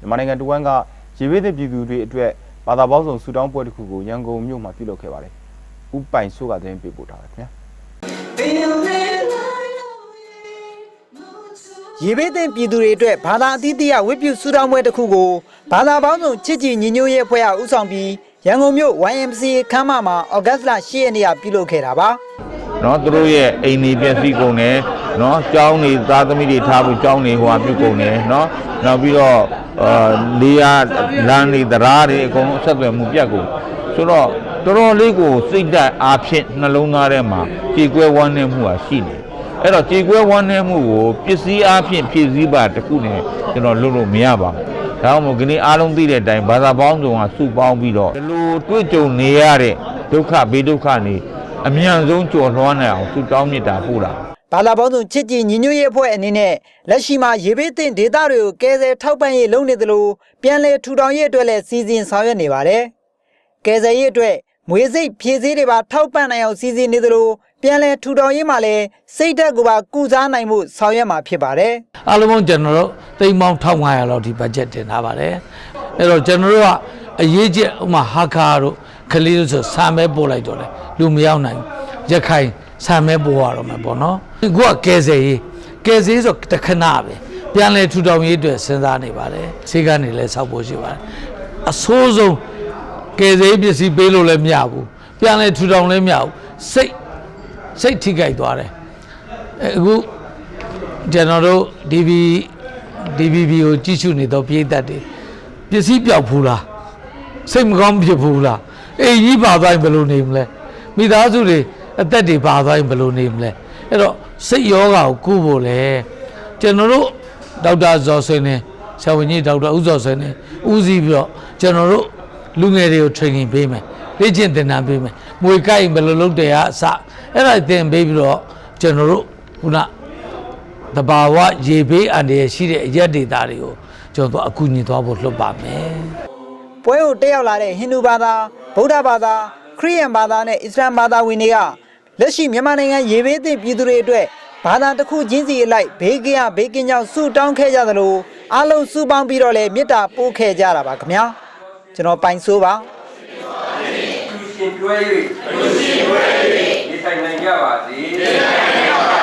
မြန်မာနိုင်ငံတဝန်းကရေဘေးသင့်ပြည်သူတွေအတွက်ဘာသာပေါင်းစုံဆူတောင်းပွဲတစ်ခုကိုရန်ကုန်မြို့မှာပြုလုပ်ခဲ့ပါတယ်။ဥပိုင်ဆိုကသတင်းပေးပို့ထားပါခင်ဗျာ။ရေဘေးသင့်ပြည်သူတွေအတွက်ဘာသာအသီးသီးဝိပုစုတောင်းပွဲတစ်ခုကိုဘာသာပေါင်းစုံချစ်ကြည်ညီညွတ်ရေးအဖွဲ့အဥဆောင်ပြီးရန်ကုန်မြို့ YMCA ခမ်းမမှာဩဂတ်လ10ရက်နေ့ကပြုလုပ်ခဲ့တာပါ။နော်သူတို့ရဲ့အိမ်နေပြည့်စည်ကုန်တယ်နော်ကျောင်းနေသားသမီးတွေထားဖို့ကျောင်းနေဟိုဟာပြုတ်ကုန်တယ်နော်နောက်ပြီးတော့ လေယာလမ်းတွေတရားတွေအကုန်လုံးဆက်သွယ်မှုပြတ်ကုန်ဆိုတော့တော်တော်လေးကိုစိတ်ဓာတ်အားဖြင့်နှလုံးသားထဲမှာကြေကွဲဝမ်းနည်းမှုဟာရှိနေအဲ့တော့ကြေကွဲဝမ်းနည်းမှုကိုပစ္စည်းအားဖြင့်ဖြည့်ဆည်းပါတစ်ခုနဲ့ကျွန်တော်လုပ်လို့မရပါဘူးဒါကြောင့်မို့ဒီနေ့အားလုံးသိတဲ့အတိုင်းဘာသာပေါင်းစုံကစုပေါင်းပြီးတော့ဒီလိုတွေ့ကြုံနေရတဲ့ဒုက္ခဘေးဒုက္ခနေအမြန်ဆုံးကြော်လွှမ်းနိုင်အောင်ဆုတောင်းမေတ္တာပို့တာ ဘာသာပေါင်းစုံချစ်ကြည်ညီညွတ်ရေးအဖွဲ့အနေနဲ့လက်ရှိမှာရေဘေးသင့်ဒေသတွေကိုကယ်ဆယ်ထောက်ပံ့ရေးလုပ်နေသလိုပြန်လည်ထူထောင်ရေးအတွက်လည်းစီစဉ်ဆောင်ရွက်နေပါတယ်ကယ်ဆယ်ရေးအတွက်မွေးစိတ်ဖြည့်ဆည်းတွေပါထောက်ပံ့နိုင်အောင်စီစဉ်နေသလိုပြန်လည်ထူထောင်ရေးမှာလည်းစိတ်ဓာတ်ကိုပါကုစားနိုင်မှုဆောင်ရွက်မှာဖြစ်ပါတယ်အားလုံးပေါင်းကျွန်တော်တို့သိန်းပေါင်း1500လောက်ဒီဘတ်ဂျက်တင်ထားပါတယ်အဲ့တော့ကျွန်တော်တို့ကအရေးကြီးဥမာဟာကာတို့ကလေးတို့ဆိုဆံမဲပို့လိုက်တော့လေလူမရောက်နိုင်ဘူးရခိုင် ဆံမဲပို့ရတော့မှာပေါ့နော်အခုကကယ်ဆယ်ရေးကယ်ဆယ်ရေးဆိုတခဏပဲပြန်လဲထူထောင်ရေးအတွက်စဉ်းစားနေပါတယ်ဈေးကနေလဲစောက်ဖို့ရှိပါတယ်အဆိုးဆုံးကယ်ဆယ်ရေးပစ္စည်းပေးလို့လည်းမရဘူးပြန်လဲထူထောင်လည်းမရဘူးစိတ်စိတ်ထိခိုက်သွားတယ်အဲအခုကျွန်တော်တို့ DB DBB ကိုကြည့်ရှုနေတော့ပြည်သက်တွေပစ္စည်းပြောက်ဘူးလားစိတ်မကောင်းဖြစ်ဘူးလားအေးကြီးပါသွားရင်ဘယ်လိုနေမလဲမိသားစုတွေ အသက်တွေပါသွားရင်ဘယ်လိုနေမလဲအဲ့တော့စိတ်ယောဂါကိုကုဖို့လေကျွန်တော်တို့ဒေါက်တာဇော်ဆွေနဲ့ဆရာဝန်ကြီးဒေါက်တာဦးဇော်ဆွေနဲ့ဦးစီးပြီးတော့ကျွန်တော်တို့လူငယ်တွေကို training ပေးမယ်လေ့ကျင့်သင်တန်းပေးမယ်မွေကိုက်ဘယ်လိုလုပ်တယ်အစအဲ့ဒါသင်ပေးပြီးတော့ကျွန်တော်တို့ခုနတဘာဝရေဘေးအန္တရာယ်ရှိတဲ့အရက်ဒေတာတွေကိုကျွန်တော်တို့အကူအညီသွားဖို့လွတ်ပါမယ်ပွဲကိုတက်ရောက်လာတဲ့ဟိန္ဒူဘာသာဗုဒ္ဓဘာသာခရစ်ယာန်ဘာသာနဲ့အစ္စလာမ်ဘာသာဝင်တွေက လက်ရှိမြန်မာနိုင်ငံရေဘေးသင့်ပြည်သူတွေအတွက်ဘာသာတစ်ခုချင်းစီအလိုက်ဘေးကင်းရဘေးကင်းကြောင်းဆုတောင်းခဲ့ကြသလိုအားလုံးစုပေါင်းပြီးတော့လည်းမေတ္တာပို့ခဲ့ကြတာပါခင်ဗျာကျွန်တော်ပိုင်ဆိုးပါလူရှင်တွဲ၍လူရှင်တွဲ၍ဒီဆိုင်နိုင်ကြပါစေဒီဆိုင်နိုင်ကြပါ